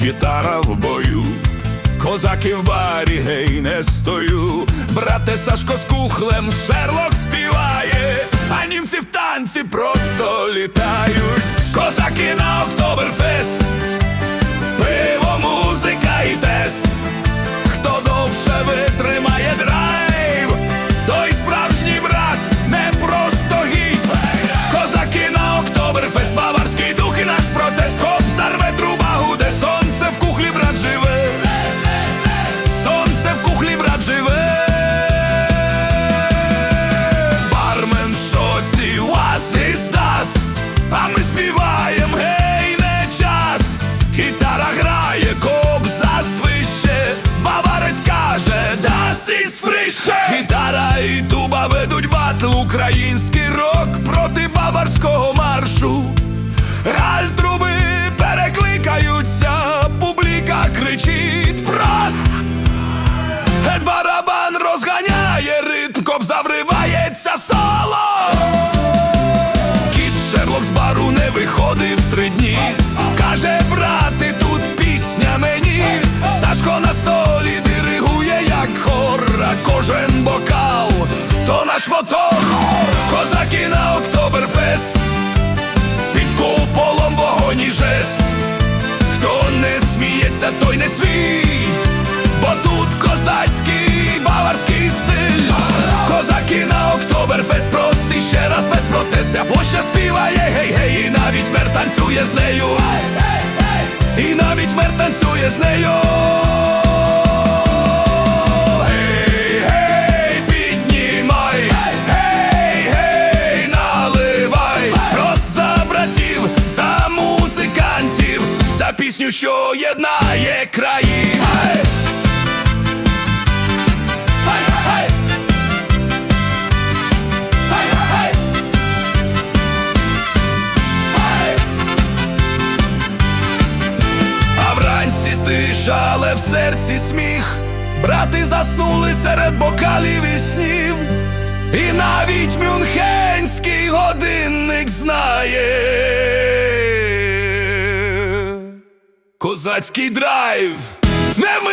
гітара в бою. Козаки в барі, гей, не стою. Брате Сашко з кухлем, Шерлок співає, а німці в танці просто літають. Козаки на батл, український рок проти баварського маршу. Галь труби перекликаються, публіка кричить прост. Барабан розганяє ритм, коп завривається соло. Кіт Шерлок з бару не виходив три дні. Каже, брати, тут пісня мені. Сашко на столі диригує, як хор, а кожен бокал, то наш мотор. Сміється, той не свій, бо тут козацький баварський стиль. Козаки на Октоберфест простий ще раз без протестя Площа співає гей-гей, і навіть мер танцює з нею. І навіть мер танцює з нею. Пісню, що єднає краї. Гей! Гей, гей! Гей, гей! Гей! А вранці тиша, але в серці сміх. Брати заснули серед бокалів і снів. І навіть мюнхенський годинник знає. Козацький драйв не.